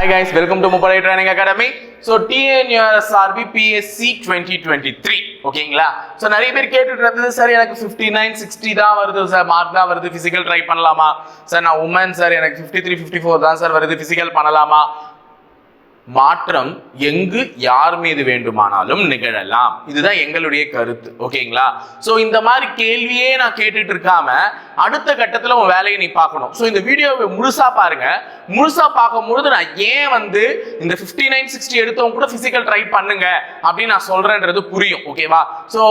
Hi guys, welcome to So Training Academy. So TNURSRB PSC 2023 ஓகேங்களா so நிறைய பேர் கேட்டுட்டு இருந்தது சார் எனக்கு ஃபிஃப்டி நைன் சிக்ஸ்டி தான் வருது சார் மார்க் தான் வருது. ஃபிசிக்கல் ட்ரை பண்ணலாமா? சார் நான் உமன் சார் எனக்கு ஃபிஃப்டி த்ரீ ஃபிஃப்டி ஃபோர் தான் சார் வருது. ஃபிசிக்கல் பண்ணலாமா? மாற்றம் எங்கு யார் மீது வேண்டுமானாலும் நிகழலாம். இதுதான் எங்களுடைய கருத்து. ஓகேங்களா சோ இந்த மாதிரி கேள்வியே நான் கேட்டுட்டு இருக்காம அடுத்த கட்டத்தில் உன் வேலையை நீ பார்க்கணும். ஸோ இந்த வீடியோவை முழுசாக பாருங்க. முழுசாக பார்க்கும்பொழுது நான் ஏன் வந்து இந்த 59 நைன் சிக்ஸ்டி எடுத்தவங்க கூட ஃபிசிக்கல் ட்ரை பண்ணுங்க அப்படின்னு நான் சொல்கிறேன்றது புரியும். ஓகேவா ஸோ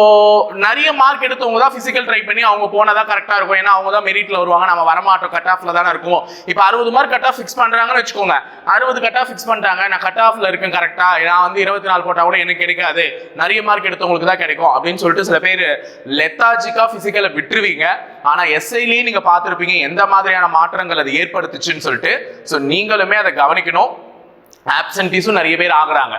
நிறைய மார்க் எடுத்தவங்க தான் ஃபிசிக்கல் ட்ரை பண்ணி அவங்க போனதா கரெக்டாக இருக்கும். ஏன்னா அவங்க தான் மெரிட்டில் வருவாங்க. நம்ம வரமாட்டோம். கட் ஆஃப்ல தானே இருக்கும். இப்போ அறுபது மார்க் கட் ஆஃப் ஃபிக்ஸ் பண்ணுறாங்கன்னு வச்சுக்கோங்க. அறுபது கட் ஆஃப் ஃபிக்ஸ் பண்ணிட்டாங்க. நான் கட் ஆஃப்ல இருக்கேன் கரெக்டாக நான் வந்து இருபத்தி நாலு போட்டால் கூட எனக்கு கிடைக்காது. நிறைய மார்க் எடுத்தவங்களுக்கு தான் கிடைக்கும் அப்படின்னு சொல்லிட்டு சில பேர் லெத்தாஜிக்காக ஃபிசிக்கலை விட்டுருவீங்க. ஆனால் ஆனா எஸ்ஐலயே நீங்க பார்த்துருப்பீங்க. எந்த மாதிரியான மாற்றங்கள் அது ஏற்படுத்துச்சுன்னு சொல்லிட்டு ஸோ நீங்களுமே அதை கவனிக்கணும். ஆப்சன்டீஸும் நிறைய பேர் ஆகுறாங்க.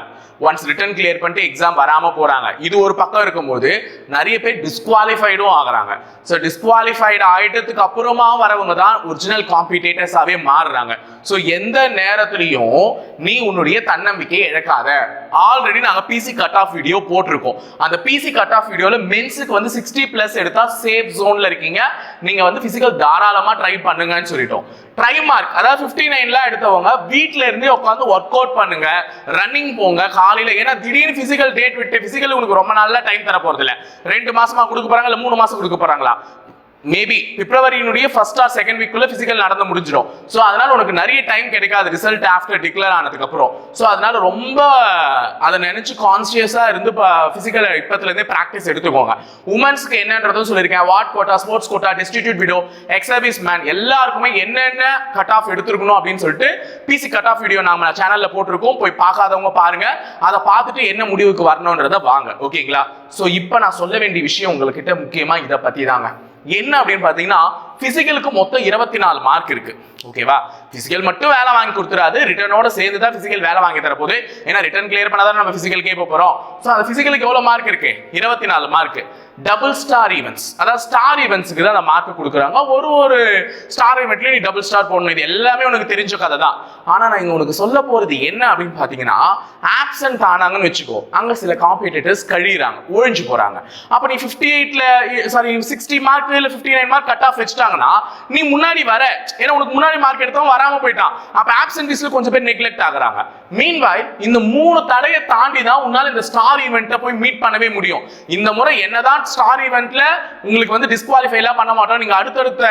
ஒன்ஸ் ரிட்டன் கிளியர் பண்ணிட்டு எக்ஸாம் வராமல் போகிறாங்க இது ஒரு பக்கம் இருக்கும்போது நிறைய பேர் டிஸ்குவாலிஃபைடும் ஆகுறாங்க. ஸோ டிஸ்குவாலிஃபைடு ஆகிட்டதுக்கு அப்புறமா வரவங்க தான் ஒரிஜினல் காம்பிடேட்டர்ஸாகவே மாறுறாங்க. ஸோ எந்த நேரத்துலையும் நீ உன்னுடைய தன்னம்பிக்கையை இழக்காத. ஆல்ரெடி நாங்கள் பிசி கட் ஆஃப் வீடியோ போட்டிருக்கோம். அந்த பிசி கட் ஆஃப் வீடியோவில் மென்ஸுக்கு வந்து சிக்ஸ்டி ப்ளஸ் எடுத்தால் சேஃப் ஜோனில் இருக்கீங்க. நீங்கள் வந்து ஃபிசிக்கல் தாராளமாக ட்ரை பண்ணுங்கன்னு சொல்லிட்டோம். ட்ரை மார்க் அதாவது ஃபிஃப்டி நைன்லாம் எடுத்தவங்க வீட்ல இருந்தே உட்காந்து ஒர்க் அவுட் பண்ணுங்க. ரன்னிங் போங்க காலையில ஏன்னா திடீர்னு பிசிக்கல் டேட் விட்டு பிசிக்கல் உங்களுக்கு ரொம்ப நாள்ல டைம் தர போறது இல்ல ரெண்டு மாசமா கொடுக்க போறாங்க மூணு மாசம் கொடுக்க போறாங்களா? மேபி பிப்ரவரியினுடைய ஃபர்ஸ்ட் ஆர் செகண்ட் வீக்குள்ள பிசிக்கல் நடந்து முடிஞ்சிடும். ஸோ அதனால உனக்கு நிறைய டைம் கிடைக்காது. ரிசல்ட் ஆஃப்டர் டிக்ளேர் ஆனதுக்கு அப்புறம். ஸோ அதனால ரொம்ப அதை நினைச்சு கான்சியஸா இருந்து பிசிக்கல் இப்பத்துலேருந்தே ப்ராக்டிஸ் எடுத்துக்கோங்க. உமன்ஸ்க்கு என்னன்றதும் சொல்லியிருக்கேன். What quota sports quota destitute widow exservice man எல்லாருக்குமே என்னென்ன கட் ஆஃப் எடுத்துருக்கணும் அப்படின்னு சொல்லிட்டு பிசி கட் ஆஃப் வீடியோ நாம சேனல்ல போட்டிருக்கோம். போய் பார்க்காதவங்க பாருங்க. அதை பார்த்துட்டு என்ன முடிவுக்கு வரணுன்றத வாங்க. ஓகேங்களா ஸோ இப்போ நான் சொல்ல வேண்டிய விஷயம் உங்ககிட்ட முக்கியமா இதை பத்தி தாங்க என்ன அப்படின்னு பார்த்தீங்கன்னா பிசிக்கலுக்கு மொத்தம் இருபத்தி நாலு மார்க் இருக்கு ஓகேவா பிசிக்கல் மட்டும் வேலை வாங்கி கொடுத்துறாது. ரிட்டர்னோட சேர்ந்து தான் பிசிக்கல் வேலை வாங்கி தர போது ஏன்னா ரிட்டர்ன் கிளியர் பண்ணாதான் நம்ம பிசிக்கல் கேட்க போறோம். ஸோ அந்த பிசிக்கலுக்கு எவ்வளோ மார்க் இருக்கு? இருபத்தி நாலு மார்க் டபுள் ஸ்டார் ஈவெண்ட்ஸ் அதாவது ஸ்டார் ஈவெண்ட்ஸுக்கு தான் அந்த மார்க் கொடுக்குறாங்க. ஒரு ஒரு ஸ்டார் ஈவெண்ட்லயும் நீ டபுள் ஸ்டார் போடணும். இது எல்லாமே உனக்கு தெரிஞ்ச கதை தான். ஆனால் நான் இங்கே உனக்கு சொல்ல போறது என்ன அப்படின்னு பார்த்தீங்கன்னா ஆப்சென்ட் ஆனாங்கன்னு வச்சுக்கோ. அங்கே சில காம்படிட்டர்ஸ் கழியிறாங்க. ஒழிஞ்சு போகிறாங்க அப்போ நீ ஃபிஃப்டி எயிட்டில் சாரி சிக்ஸ்டி மார்க் இல்லை fifty nine mark cut off வச்சுட்டாங்கன்னா நீ முன்னாடி வர. ஏன்னா உனக்கு முன்னாடி மார்க் எடுத்தவன் வராம போயிட்டான். அப்ப ஆப்சென்டிஸ்ல கொஞ்சம் பேர் நெக்லெக்ட் ஆகுறாங்க. மீன்வாய் இந்த மூணு தடையை தாண்டி தான் உன்னால இந்த ஸ்டார் ஈவெண்ட்டை போய் மீட் பண்ணவே முடியும். இந்த முறை என்னதான் ஸ்டார் ஈவெண்ட்ல உங்களுக்கு வந்து டிஸ்குவாலிஃபை எல்லாம் பண்ண மாட்டோம் நீங்க அடுத்தடுத்த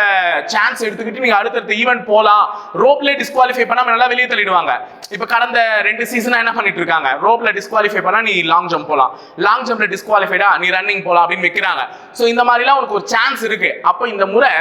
சான்ஸ் எடுத்துக்கிட்டு நீங்க அடுத்தடுத்த ஈவெண்ட் போலாம். ரோப்ல டிஸ்குவாலிஃபை பண்ணாம நல்லா வெளியே தள்ளிடுவாங்க. இப்ப கடந்த ரெண்டு சீசனா என்ன பண்ணிட்டு இருக்காங்க? ரோப்ல டிஸ்குவாலிஃபை பண்ணா நீ லாங் ஜம்ப் போலாம். லாங் ஜம்ப்ல டிஸ்குவாலிஃபைடா நீ ரன்னிங் போலாம் அப்படின்னு வைக்கிறாங்க. சோ இந்த மாதிரிலாம் உனக்கு ஒரு சான்ஸ் இருக்கு. அப்போ இந்த முறை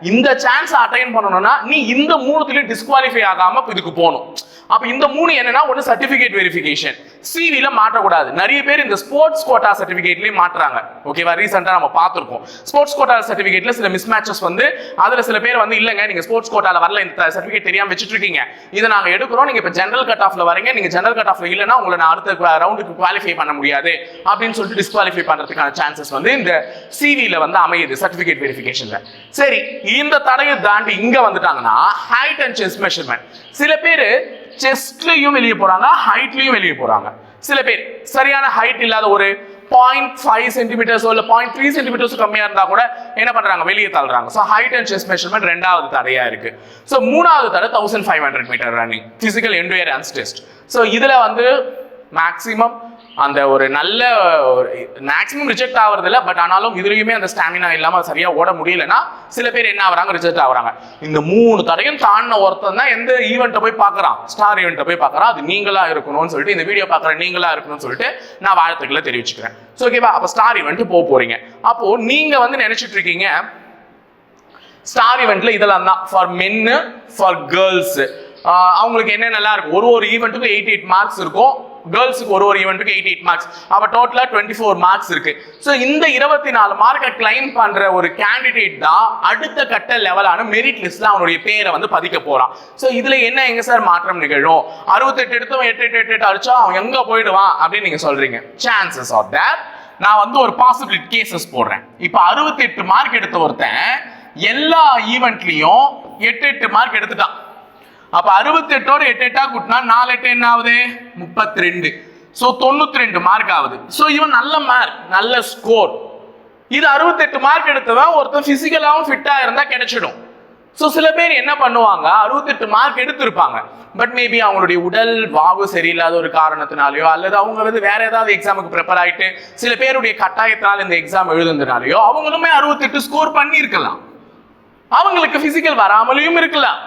இந்த சான்ஸ் அட்டைன் பண்ணணும்னா நீ இந்த மூணுத்துலயும் டிஸ்குவாலிஃபை ஆகாம இதுக்கு போகணும். அப்ப இந்த மூணு என்னன்னா ஒன்னு சர்டிபிகேட் வெரிஃபிகேஷன் சிவில மாற்றக்கூடாது. நிறைய பேர் இந்த ஸ்போர்ட்ஸ் கோட்டா சர்டிஃபிகேட்லேயும் மாற்றுறாங்க. ஓகேவா ரீசெண்டாக நம்ம பார்த்துருக்கோம். ஸ்போர்ட்ஸ் கோட்டா சர்டிஃபிகேட்டில் சில மிஸ் மேட்சஸ் வந்து அதில் சில பேர் வந்து இல்லைங்க நீங்கள் ஸ்போர்ட்ஸ் கோட்டாவில் வரல இந்த சர்டிஃபிகேட் தெரியாமல் வச்சுட்டு இருக்கீங்க இதை நாங்கள் எடுக்கிறோம். நீங்கள் இப்போ ஜென்ரல் கட் ஆஃப்ல வரீங்க. நீங்கள் ஜென்ரல் கட் ஆஃப்ல இல்லைன்னா உங்களை நான் அடுத்த ரவுண்டுக்கு குவாலிஃபை பண்ண முடியாது. அப்படின்னு சொல்லிட்டு டிஸ்குவாலிஃபை பண்ணுறதுக்கான சான்சஸ் வந்து இந்த சிவியில் வந்து அமையுது சர்டிஃபிகேட் வெரிஃபிகேஷனில் சரி இந்த தடையை தாண்டி இங்கே வந்துட்டாங்கன்னா ஹைட் அண்ட் செஸ்ட் மெஷர்மெண்ட் சில பேர் செஸ்ட்லையும் வெளியே போறாங்க ஹைட்லையும் வெளியே போறாங்க. சில பேர் சரியான ஹைட் இல்லாத ஒரு பாயிண்ட் ஃபைவ் சென்டிமீட்டர்ஸோ இல்லை பாயிண்ட் த்ரீ சென்டிமீட்டர்ஸ் கம்மியாக இருந்தால் கூட என்ன பண்ணுறாங்க வெளியே தள்ளுறாங்க. So height and chest measurement ரெண்டாவது தடையாக இருக்கு. ஸோ மூணாவது தடை thousand five hundred metre running physical endurance test so இதில் வந்து மேக்ஸிமம் அந்த ஒரு நல்ல மேக்ஸிமம் ரிஜெக்ட் ஆகுறதில்ல பட் ஆனாலும் இதுலையுமே அந்த ஸ்டாமினா இல்லாமல் சரியாக ஓட முடியலன்னா சில பேர் என்ன ஆகுறாங்க ரிஜெக்ட் ஆகுறாங்க. இந்த மூணு தடையும் தாண்டின ஒருத்தன் தான் எந்த ஈவெண்ட்டை போய் பார்க்கறான் ஸ்டார் ஈவெண்ட்டை போய் பார்க்குறான் அது நீங்களாக இருக்கணும்னு சொல்லிட்டு இந்த வீடியோ பார்க்குற நீங்களாக இருக்கணும்னு சொல்லிட்டு நான் வாழ்த்துக்களை தெரிவிச்சுக்கிறேன். ஸோ ஓகேவா அப்போ ஸ்டார் ஈவெண்ட் போக போகிறீங்க அப்போது நீங்கள் வந்து நினச்சிட்டு இருக்கீங்க ஸ்டார் ஈவெண்ட்ல இதெல்லாம் தான். ஃபார் மென்னு ஃபார் கேர்ள்ஸ் அவங்களுக்கு என்னென்னலாம் இருக்கும்? ஒரு ஒரு ஈவெண்ட்டுக்கும் எயிட் எயிட் மார்க்ஸ் இருக்கும். கேர்ள்ஸுக்கு ஒரு ஒரு ஈவெண்ட்டுக்கு எயிட் எயிட் மார்க்ஸ் அப்போ டோட்டலாக டுவெண்ட்டி ஃபோர் மார்க்ஸ் இருக்கு. ஸோ இந்த இருபத்தி நாலு மார்க்கை கிளைம் பண்ணுற ஒரு கேண்டிடேட் தான் அடுத்த கட்ட லெவலான மெரிட் லிஸ்ட்ல அவனுடைய பேரை வந்து பதிக்க போறான். ஸோ இதுல என்ன எங்க சார் மாற்றம் நிகழும்? அறுபத்தெட்டு எடுத்தவன் எட்டு எட்டு எட்டு எட்டு அடிச்சா அவன் எங்க போயிடுவான் அப்படின்னு நீங்க சொல்றீங்க. சான்சஸ் ஆஃப் தேட் நான் வந்து ஒரு பாசிபிலிட்டி கேசஸ் போடுறேன். இப்போ அறுபத்தி எட்டு மார்க் எடுத்த ஒருத்தன் எல்லா ஈவெண்ட்லையும் எட்டு எட்டு மார்க் எடுத்துட்டான். அப்ப அறுபத்தி எட்டோட எட்டு எட்டா கூட்டினா நாலு எட்டு என்ன ஆகுது? முப்பத்தி ரெண்டு ஸோ தொண்ணூத்தி ரெண்டு மார்க் ஆகுது. ஸோ இவன் நல்ல மார்க் நல்ல ஸ்கோர் இது அறுபத்தெட்டு மார்க் எடுத்தவன் ஒருத்தன் பிசிக்கலாவும் ஃபிட்டாக இருந்தால் கிடைச்சிடும். ஸோ சில பேர் என்ன பண்ணுவாங்க? அறுபத்தெட்டு மார்க் எடுத்திருப்பாங்க. பட் மேபி அவங்களுடைய உடல் வாவு சரியில்லாத ஒரு காரணத்தினாலையோ அல்லது அவங்க வந்து வேற ஏதாவது எக்ஸாமுக்கு ப்ரிப்பேர் ஆகிட்டு சில பேருடைய கட்டாயத்தினால் இந்த எக்ஸாம் எழுதுனதுனாலயோ அவங்களுமே அறுபத்தெட்டு ஸ்கோர் பண்ணியிருக்கலாம். அவங்களுக்கு பிசிக்கல் வராமலையும் இருக்கலாம்.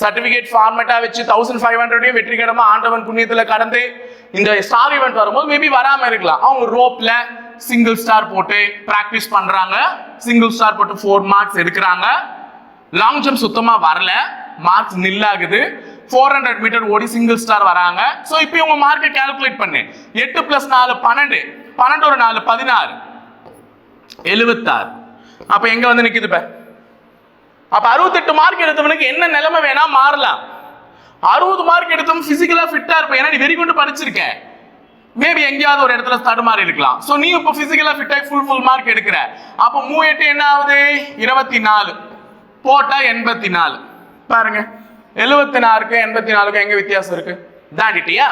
சர்டிபிகேட் ஃபார்மேட்டா வச்சு தௌசண்ட் ஃபைவ் ஹண்ட்ரடையும் வெற்றிகரமா ஆண்டவன் புண்ணியத்துல கடந்து இந்த ஸ்டார் ஈவெண்ட் வரும்போது மேபி வராம இருக்கலாம். அவங்க ரோப்ல சிங்கிள் ஸ்டார் போட்டு பிராக்டிஸ் பண்றாங்க. சிங்கிள் ஸ்டார் போட்டு ஃபோர் மார்க்ஸ் எடுக்கிறாங்க. லாங் ஜம்ப் சுத்தமா வரல. மார்க்ஸ் நில்லாகுது. ஃபோர் ஹண்ட்ரட் மீட்டர் ஓடி சிங்கிள் ஸ்டார் வராங்க. ஸோ இப்போ இவங்க மார்க்கை கால்குலேட் பண்ணு. எட்டு பிளஸ் நாலு பன்னெண்டு. பன்னெண்டு ஒரு நாலு பதினாறு. எழுபத்தாறு அப்ப எங்க வந்து நிக்குது இப்ப? அப்போ அறுபத்தெட்டு மார்க் எடுத்தவனுக்கு என்ன நிலைமை வேணா மாறலாம். அறுபது மார்க் எடுத்தவன் பிசிக்கலா ஃபிட்டா இருப்ப ஏன்னா நீ வெறி கொண்டு படிச்சிருக்க. மேபி எங்கேயாவது ஒரு இடத்துல தடுமாறி இருக்கலாம். ஸோ நீ இப்போ பிசிக்கலா ஃபிட்டாக ஃபுல் ஃபுல் மார்க் எடுக்கிற. அப்போ மூ எட்டு என்ன ஆகுது? இருபத்தி நாலு போட்டா எண்பத்தி நாலு பாருங்க. எழுபத்தி நாலுக்கு எண்பத்தி நாலுக்கு எங்க வித்தியாசம் இருக்கு? தாண்டிட்டியா?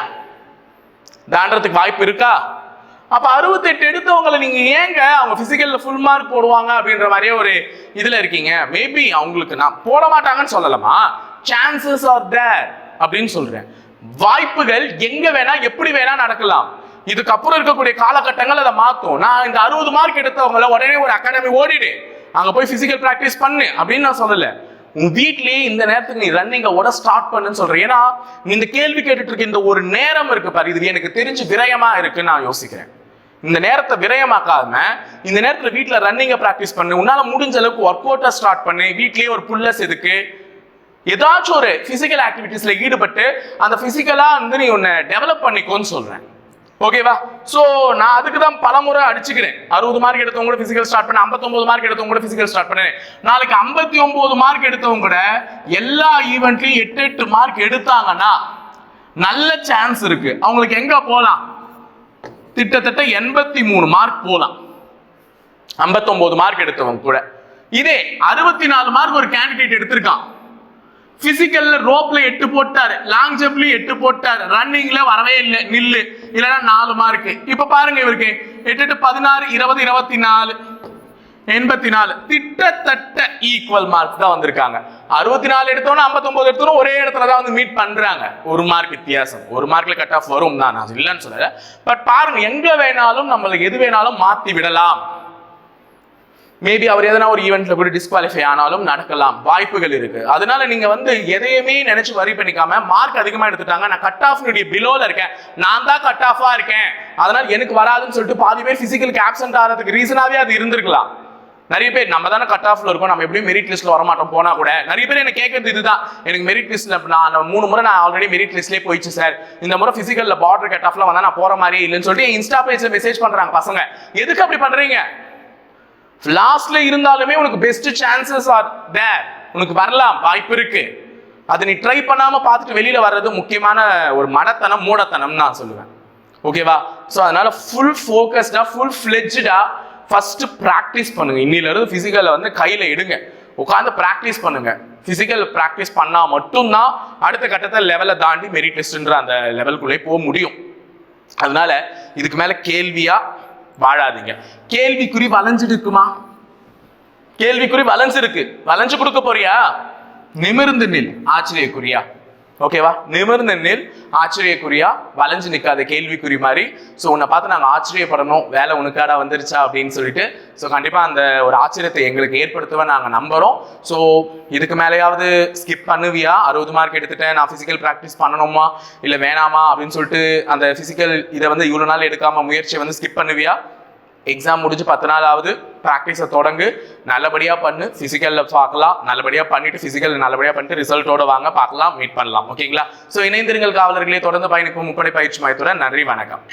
தாண்டறதுக்கு வாய்ப்பு இருக்கா? அப்ப அறுபத்தெட்டு எடுத்தவங்களை நீங்க ஏங்க அவங்க பிசிக்கல்ல ஃபுல் மார்க் போடுவாங்க அப்படின்ற மாதிரியே ஒரு இதுல இருக்கீங்க. மேபி அவங்களுக்கு நான் போட மாட்டாங்கன்னு சொல்லலாமா சான்சஸ் ஆர் தேர் அப்படின்னு சொல்றேன். வாய்ப்புகள் எங்க வேணா எப்படி வேணா நடக்கலாம். இதுக்கப்புறம் இருக்கக்கூடிய காலகட்டங்கள் அதை மாத்தும். நான் இந்த அறுபது மார்க் எடுத்தவங்கள உடனே ஒரு அகாடமி ஓடிடு. அங்க போய் பிசிக்கல் ப்ராக்டிஸ் பண்ணு அப்படின்னு நான் சொல்லல. உன் வீட்லயே இந்த நேரத்துக்கு நீ ரன்னிங்க ஓட ஸ்டார்ட் பண்ணுன்னு சொல்றேன். ஏன்னா நீ இந்த கேள்வி கேட்டுட்டு இருக்க இந்த ஒரு நேரம் இருக்கு பாரு. இது எனக்கு தெரிஞ்சு விரயமா இருக்குன்னு நான் யோசிக்கிறேன். இந்த நேரத்தை விரயமாக்காம இந்த நேரத்தில் வீட்டில் ரன்னிங்கை ப்ராக்டிஸ் பண்ணு உன்னால முடிஞ்ச அளவுக்கு ஒர்க் அவுட்டை ஸ்டார்ட் பண்ணு வீட்லேயே ஒரு புல்லஸ் எதுக்கு? ஏதாச்சும் ஒரு ஃபிசிக்கல் ஆக்டிவிட்டீஸ்ல ஈடுபட்டு அந்த ஃபிசிக்கலாக வந்து நீ உன்னை டெவலப் பண்ணிக்கோன்னு சொல்றேன். ஓகேவா ஸோ நான் அதுக்கு தான் பலமுறை அடிச்சுக்கிறேன். அறுபது மார்க் எடுத்தவங்க கூட ஃபிசிக்கல் ஸ்டார்ட் பண்ண 59 மார்க் எடுத்தவங்க கூட ஃபிசிக்கல் ஸ்டார்ட் பண்ணேன் நாளைக்கு 59 மார்க் எடுத்தவங்க கூட எல்லா ஈவெண்ட்லையும் எட்டு எட்டு மார்க் எடுத்தாங்கன்னா நல்ல சான்ஸ் இருக்கு. அவங்களுக்கு எங்க போகலாம் கிட்டத்தட்ட எண்பத்தி மூணு மார்க் போலாம். 59 மார்க் எடுத்தவங்க கூட. இதே அறுபத்தி நாலு மார்க் ஒரு கேண்டிடேட் எடுத்திருக்கான். பிசிக்கல்ல ரோப்ல எட்டு போட்டாரு. லாங் ஜம்ப்லயும் எட்டு போட்டாரு. ரன்னிங்ல வரவே இல்லை. நில்லு. இல்லைன்னா நாலு மார்க் இப்ப பாருங்க இவருக்கு. எட்டு எட்டு பதினாறு இருபது இருபத்தி நாலு. எண்பத்தி நாலு திட்டத்தட்ட ஈக்குவல் மார்க்ஸ் தான் வந்திருக்காங்க. அறுபத்தி நாலு எடுத்தோம்னா ஐம்பத்தொன்பது எடுத்தோம் ஒரே இடத்துல தான் வந்து மீட் பண்றாங்க. ஒரு மார்க் வித்தியாசம். ஒரு மார்க்ல கட் ஆஃப் வரும் தான். நான் இல்லைன்னு சொல்லல. பட் பாருங்க எங்க வேணாலும் நம்மளுக்கு எது வேணாலும் மாத்தி விடலாம். மேபி அவர் எதனா ஒரு ஈவெண்ட்ல கூட டிஸ்குவாலிஃபை ஆனாலும் நடக்கலாம். வாய்ப்புகள் இருக்கு. அதனால நீங்க வந்து எதையுமே நினைச்சு வரி பண்ணிக்காம மார்க் அதிகமா எடுத்துட்டாங்க. நான் கட் ஆஃப் பிலோல இருக்கேன். நான் தான் கட் ஆஃபா இருக்கேன். அதனால எனக்கு வராதுன்னு சொல்லிட்டு பாதி பேர் பிசிக்கலுக்கு ஆப்சென்ட் ஆகிறதுக்கு ரீசனாவே அது இருந்திருக்கலாம். நிறைய பேர் நம்ம தானே கட் ஆஃப்ல இருக்கோம் நம்ம எப்படியும் மெரிட் லிஸ்ட்ல வர மாட்டோம் போனா கூட. நிறைய பேர் என்ன கேட்கறது இதுதான். எனக்கு மெரிட் லிஸ்ட்ல நான் மூணு முறை நான் ஆல்ரெடி மெரிட் லிஸ்ட்லேயே போயிடுச்சு சார் இந்த முறை பிசிக்கல்ல பார்டர் கட் ஆஃப்ல வந்தா நான் போற மாதிரி இல்லைன்னு சொல்லிட்டு இன்ஸ்டா பேஜ்ல மெசேஜ் பண்றாங்க பசங்க. எதுக்கு அப்படி பண்றீங்க? லாஸ்ட்ல இருந்தாலுமே உனக்கு பெஸ்ட் சான்சஸ் ஆர் தேர் உனக்கு வரலாம் வாய்ப்பு இருக்கு. அதை நீ ட்ரை பண்ணாம பார்த்துட்டு வெளியில வர்றது முக்கியமான ஒரு மடத்தனம் மூடத்தனம் நான் சொல்லுவேன். ஓகேவா ஸோ அதனால ஃபுல் ஃபோக்கஸ்டா ஃபுல் ஃபிளெஜ்டா ஃபர்ஸ்ட் ப்ராக்டிஸ் பண்ணுங்க. இன்னிலருந்து ஃபிசிக்கலை வந்து கையில எடுங்க. உட்காந்து ப்ராக்டிஸ் பண்ணுங்க. ஃபிசிக்கல் ப்ராக்டிஸ் பண்ணால் மட்டும்தான் அடுத்த கட்டத்தை லெவலை தாண்டி மெரிட் லிஸ்ட்ன்ற அந்த லெவலுக்குள்ளே போக முடியும். அதனால இதுக்கு மேல கேள்வியா வாழாதீங்க. கேள்விக்குறி வளைஞ்சிட்டு இருக்குமா கேள்விக்குறி வளைஞ்சிருக்கு. வளைஞ்சு கொடுக்க போறியா? நிமிர்ந்து நில். ஆச்சரியக்குறியா? ஓகேவா? நிமிர்ந்து நில் ஆச்சரியக்குறியா வளைஞ்சு நிற்காத கேள்விக்குறி மாதிரி. ஸோ உன்னை பார்த்து நாங்கள் ஆச்சரியப்படணும். வேலை உனக்காடா வந்துருச்சா அப்படின்னு சொல்லிட்டு. ஸோ கண்டிப்பாக அந்த ஒரு ஆச்சரியத்தை எங்களுக்கு ஏற்படுத்துவ நாங்கள் நம்புகிறோம் ஸோ இதுக்கு மேலேயாவது ஸ்கிப் பண்ணுவியா? அறுபது மார்க் எடுத்துட்டேன். நான் ஃபிசிக்கல் ப்ராக்டிஸ் பண்ணணுமா? இல்லை வேணாமா? அப்படின்னு சொல்லிட்டு அந்த ஃபிசிக்கல் இதை வந்து இவ்வளோ நாள் எடுக்காமல் முயற்சியை வந்து ஸ்கிப் பண்ணுவியா? எக்ஸாம் முடிஞ்சு பத்து நாள் ஆகுது ப்ராக்டிஸை தொடங்கு. நல்லபடியாக பண்ணு. ஃபிசிக்கலில் பார்க்கலாம். நல்லபடியாக பண்ணிட்டு ஃபிசிக்கல் நல்லபடியாக பண்ணிட்டு ரிசல்ட்டோட வாங்க. பார்க்கலாம். மீட் பண்ணலாம். ஓகேங்களா ஸோ இணைந்திருங்கள் காவலர்களே. தொடர்ந்து பயணிக்கும் முப்படை பயிற்சி மையத்துடன் நன்றி வணக்கம்.